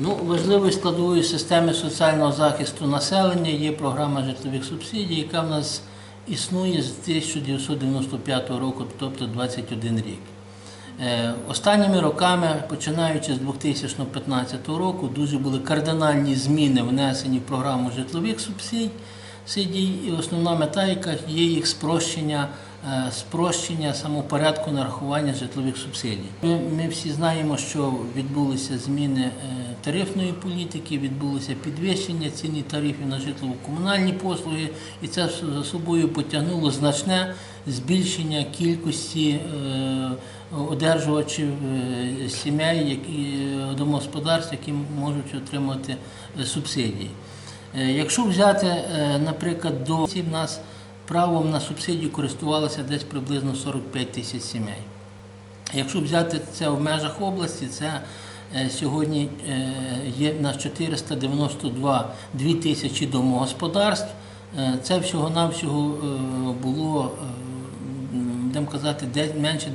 Ну, важливою складовою системи соціального захисту населення є програма житлових субсидій, яка в нас існує з 1995 року, тобто 21 рік. Е, Останніми роками, починаючи з 2015 року, дуже були кардинальні зміни внесені в програму житлових субсидій, сидій, і основна мета, яка є їх спрощення, е, спрощення самопорядку нарахування житлових субсидій. Ми, ми всі знаємо, що відбулися зміни е, тарифної політики, відбулося підвищення ціни тарифів на житлово-комунальні послуги, і це за собою потягнуло значне збільшення кількості е, одержувачів сімей, які домогосподарств, які можуть отримати субсидії. Е, Якщо взяти, е, наприклад, до в нас правом на субсидію користувалося десь приблизно 45 тисяч сімей. Якщо взяти це в межах області, це е, сьогодні є на 492 2 тисячі домогосподарств. Це всього-навсього було, будемо казати, менше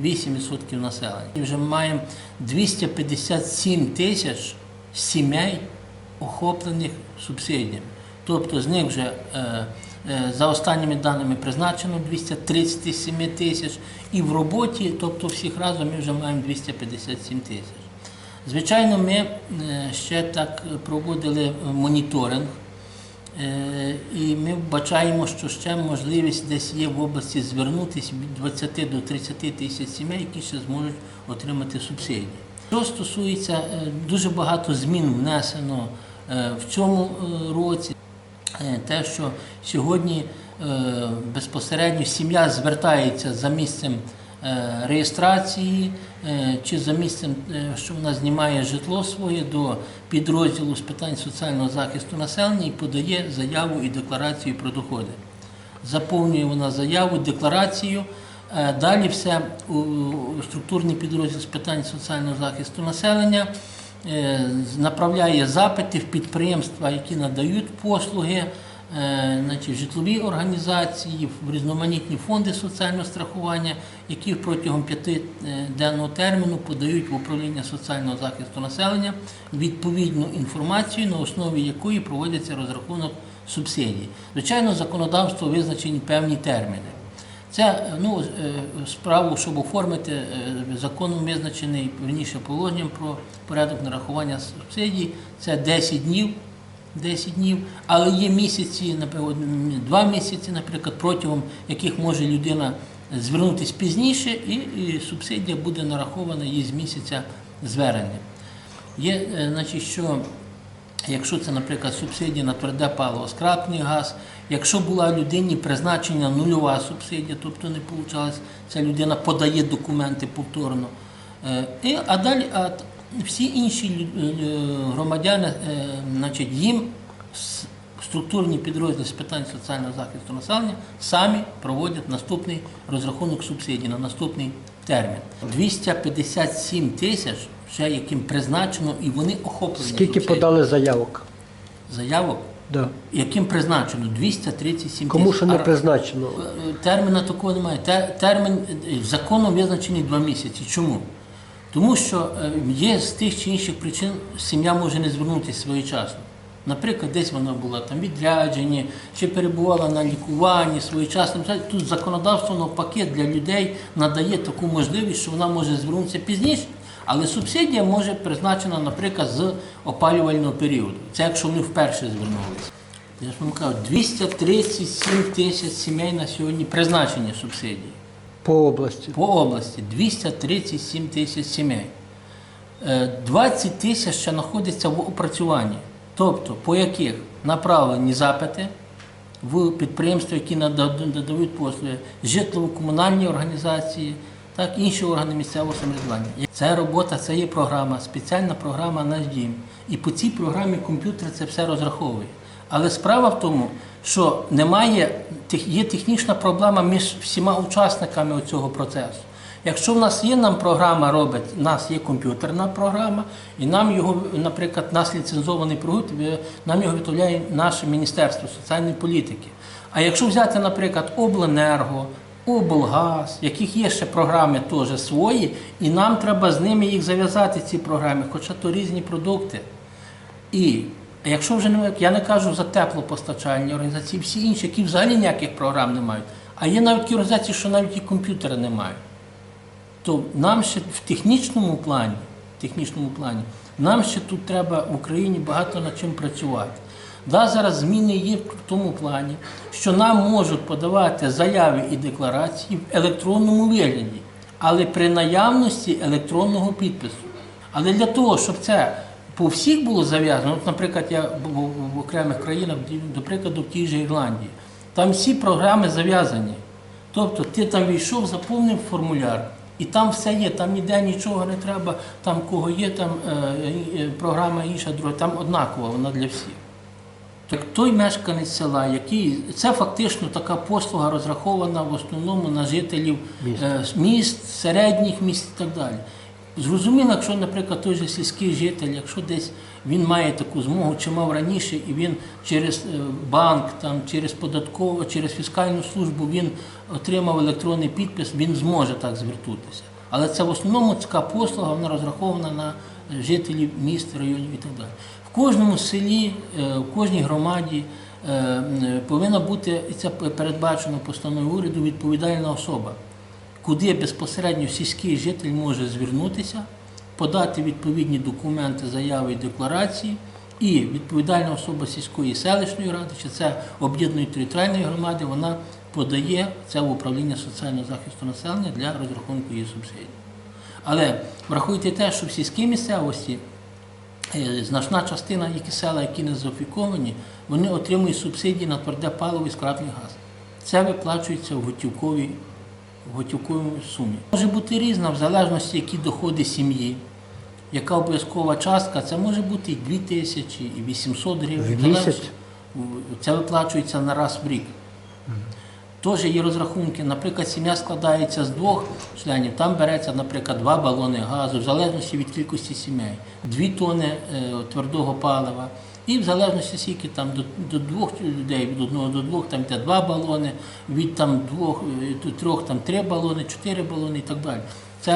10-8% населення. І вже ми маємо 257 тисяч сімей, охоплених субсидіями. Тобто з них вже е, е, за останніми даними призначено 237 тисяч, і в роботі, тобто всіх разом, ми вже маємо 257 тисяч. Звичайно, ми е, ще так проводили моніторинг, і ми вбачаємо, що ще можливість десь є в області звернутися від 20 до 30 тисяч сімей, які ще зможуть отримати субсидії. Що стосується, е, дуже багато змін внесено е, в цьому е, році. Те, що сьогодні безпосередньо сім'я звертається за місцем реєстрації чи за місцем, що вона знімає житло своє до підрозділу з питань соціального захисту населення і подає заяву і декларацію про доходи. Заповнює вона заяву, декларацію. Е, Далі все у структурний підрозділ з питань соціального захисту населення е, направляє запити в підприємства, які надають послуги, е, значить, житлові організації, в різноманітні фонди соціального страхування, які протягом п'ятиденного терміну подають в управління соціального захисту населення відповідну інформацію, на основі якої проводиться розрахунок субсидій. Звичайно, законодавство визначені певні терміни. Це ну, е, справу, щоб оформити е, законом визначений верніше положенням про порядок нарахування субсидій, це 10 днів. 10 днів, але є місяці, наприклад, два місяці, наприклад, протягом яких може людина звернутися пізніше, і, і субсидія буде нарахована їй з місяця звернення. Є, е, значить, що Якщо це, наприклад, субсидія на тверде паливо, скрапний газ, якщо була людині призначена нульова субсидія, тобто не вийшло, ця людина подає документи повторно. Е, І, а далі а всі інші е, громадяни, е, значить, їм структурні підрозділи з питань соціального захисту населення самі проводять наступний розрахунок субсидій на наступний термін. 257 тисяч, ще яким призначено, і вони охоплені. Скільки подали заявок? заявок, Да. яким призначено 237 Кому тисяч. що не призначено? е, Терміна такого немає. Термін е, законом визначений два місяці. Чому? Тому що е, є з тих чи інших причин сім'я може не звернутися своєчасно. Наприклад, десь вона була там відряджені, чи перебувала на лікуванні своєчасно. Тут законодавство навпаки для людей надає таку можливість, що вона може звернутися пізніше, але субсидія може призначена, наприклад, з опалювального періоду. Це якщо вони вперше звернулися. Я ж вам кажу, 237 тисяч сімей на сьогодні призначені субсидії. По області. По області 237 тисяч сімей. Е, 20 тисяч ще знаходяться в опрацюванні, тобто по яких направлені запити в підприємства, які надають послуги, житлово-комунальні організації, так, інші органи місцевого самоврядування. Це робота, це є програма, спеціальна програма «Наш дім». І по цій програмі комп'ютер це все розраховує. Але справа в тому, що немає, є технічна проблема між всіма учасниками цього процесу. Якщо в нас є нам програма робить, у нас є комп'ютерна програма, і нам його, наприклад, нас ліцензований продукт, е, нам його виготовляє наше Міністерство соціальної політики. А якщо взяти, наприклад, обленерго, облгаз, яких є ще програми теж свої, і нам треба з ними їх зав'язати, ці програми, хоча то різні продукти. І якщо вже не я не кажу за теплопостачальні організації, всі інші, які взагалі ніяких програм не мають. А є навіть такі організації, що навіть і комп'ютери не мають. То нам ще в технічному плані, в технічному плані, нам ще тут треба в Україні багато над чим працювати. Да, зараз зміни є в тому плані, що нам можуть подавати заяви і декларації в електронному вигляді, але при наявності електронного підпису. Але для того, щоб це по всіх було зав'язано, от, наприклад, я був в окремих країнах, до прикладу, в тій же Ірландії, там всі програми зав'язані. Тобто ти там війшов, заповнив формуляр, і там все є, там ніде нічого не треба, там кого є, там е, е, програма інша, друга, там однакова, вона для всіх. Так той мешканець села, який це фактично така послуга розрахована в основному на жителів Міст. е, міст, середніх міст і так далі. Зрозуміло, якщо, наприклад, той же сільський житель, якщо десь він має таку змогу, чи мав раніше, і він через е, банк, там, через податкову, через фіскальну службу він отримав електронний підпис, він зможе так звернутися. Але це в основному така послуга, вона розрахована на жителів міст, районів і так далі. Кожному селі, е, в кожній громаді е, повинна бути, і це передбачено постановою уряду, відповідальна особа куди безпосередньо сільський житель може звернутися, подати відповідні документи, заяви і декларації, і відповідальна особа сільської селищної ради, чи це об'єднаної територіальної громади, вона подає це в управління соціального захисту населення для розрахунку її субсидій. Але врахуйте те, що в сільській місцевості значна частина, які села, які не заофіковані, вони отримують субсидії на тверде паливо і скрапний газ. Це виплачується в готівковій, в готівковій сумі. Може бути різна в залежності, які доходи сім'ї. Яка обов'язкова частка, це може бути і 2 тисячі, і 800 гривень. Це виплачується на раз в рік. Теж є розрахунки. Наприклад, сім'я складається з двох членів, там береться, наприклад, два балони газу, в залежності від кількості сімей, дві тони е, твердого палива. І в залежності скільки там до, до двох людей, від одного до двох, там йде два балони, від там двох е, до трьох там три балони, чотири балони і так далі. Це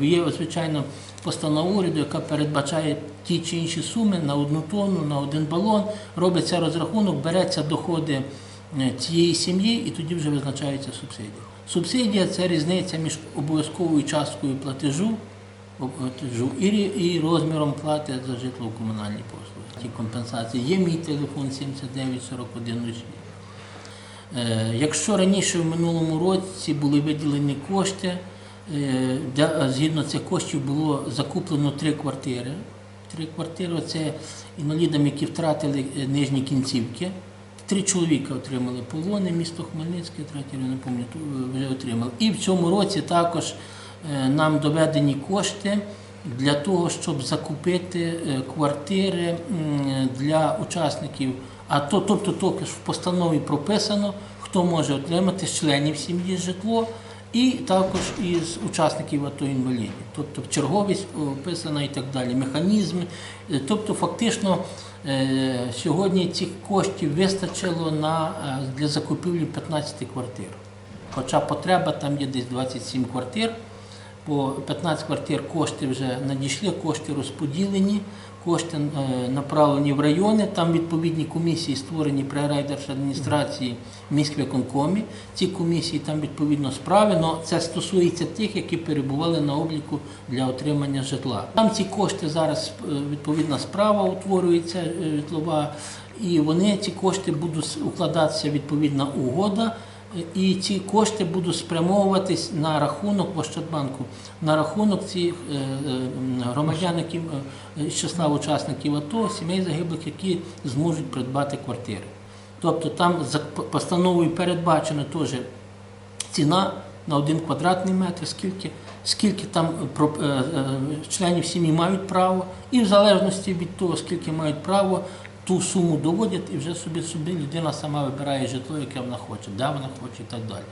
е, є, звичайно, постанова уряду, яка передбачає ті чи інші суми на одну тонну, на один балон. Робиться розрахунок, береться доходи цієї сім'ї і тоді вже визначається субсидія. Субсидія це різниця між обов'язковою часткою платежу і, розміром плати за житлово-комунальні послуги. Ті компенсації. Є мій телефон 79 41 06. Е, Якщо раніше в минулому році були виділені кошти, е, де, згідно цих коштів було закуплено три квартири. Три квартири це інвалідам, які втратили е, нижні кінцівки. Три чоловіка отримали полони, місто Хмельницьке, третє я не пам'ятаю, вже отримали. І в цьому році також е, нам доведені кошти для того, щоб закупити е, квартири для учасників. А то, тобто, тільки в постанові прописано, хто може отримати з членів сім'ї житло, і також із учасників АТО інвалідів. Тобто черговість описана і так далі, механізми. Е, Тобто, фактично, е, сьогодні цих коштів вистачило на, е, для закупівлі 15 квартир. Хоча потреба там є десь 27 квартир. По 15 квартир кошти вже надійшли, кошти розподілені, кошти е, направлені в райони. Там відповідні комісії створені при райдержадміністрації в міськвиконкомі. Ці комісії там відповідно справи, але це стосується тих, які перебували на обліку для отримання житла. Там ці кошти зараз е, відповідна справа утворюється е, житлова, і вони ці кошти будуть укладатися відповідна угода. І ці кошти будуть спрямовуватись на рахунок в Ощадбанку, на рахунок цих е, е, громадян, які е, з числа учасників АТО, сімей загиблих, які зможуть придбати квартири. Тобто там за постановою передбачена теж ціна на один квадратний метр, скільки, скільки там членів сім'ї мають право, і в залежності від того, скільки мають право, ту суму доводять і вже собі собі людина сама вибирає житло, яке вона хоче, де вона хоче і так далі.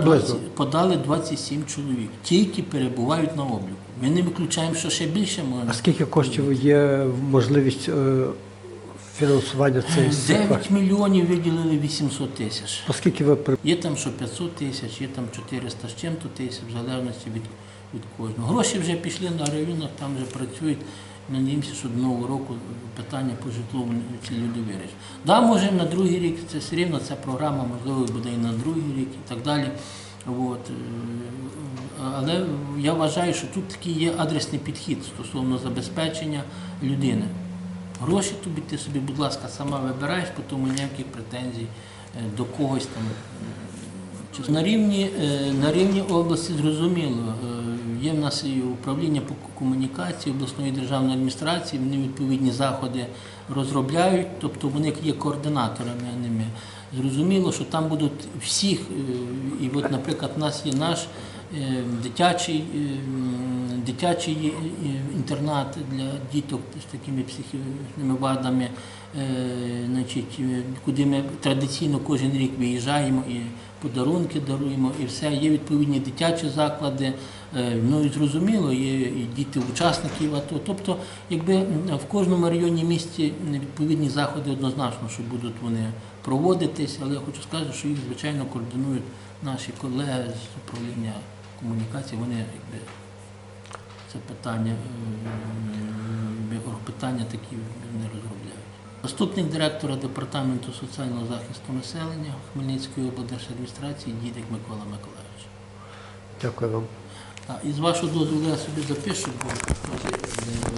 20 подали 27 чоловік, тільки перебувають на обліку. Ми не виключаємо, що ще більше можна. А скільки коштів є можливість е, фінансування цієї 9 мільйонів виділили 800 тисяч. Оскільки ви Є там що 500 тисяч, є там 400 з чим-то тисяч, в залежності від, від кожного. Гроші вже пішли на районах, там вже працюють. Надіємося, що до нового року питання по житлу ці люди вирішать. Да, може на другий рік це все рівно ця програма, можливо, буде і на другий рік і так далі. От. е, Але я вважаю, що тут такий є адресний підхід стосовно забезпечення людини. Гроші тобі ти собі, будь ласка, сама вибираєш, по тому ніяких претензій е, до когось там. На рівні, е, на рівні області зрозуміло, є в нас і управління по комунікації обласної державної адміністрації, вони відповідні заходи розробляють, тобто вони є координаторами, ними. Зрозуміло, що там будуть всіх, е, і от, наприклад, у нас є наш е, дитячий, е, дитячий е, інтернат для діток з такими психічними вадами, е, значить, е, куди ми традиційно кожен рік виїжджаємо і подарунки даруємо, і все. Є відповідні дитячі заклади. Ну і зрозуміло, є і діти учасників АТО. Тобто, якби в кожному районі місті відповідні заходи однозначно, що будуть вони проводитись, але я хочу сказати, що їх звичайно координують наші колеги з управління комунікації. Вони якби це питання, е, питання такі не розробляють. Заступник директора департаменту соціального захисту населення Хмельницької облдержадміністрації Дідик Микола Миколаївич. дякую вам. І з вашого дозволу я собі запишу, бо не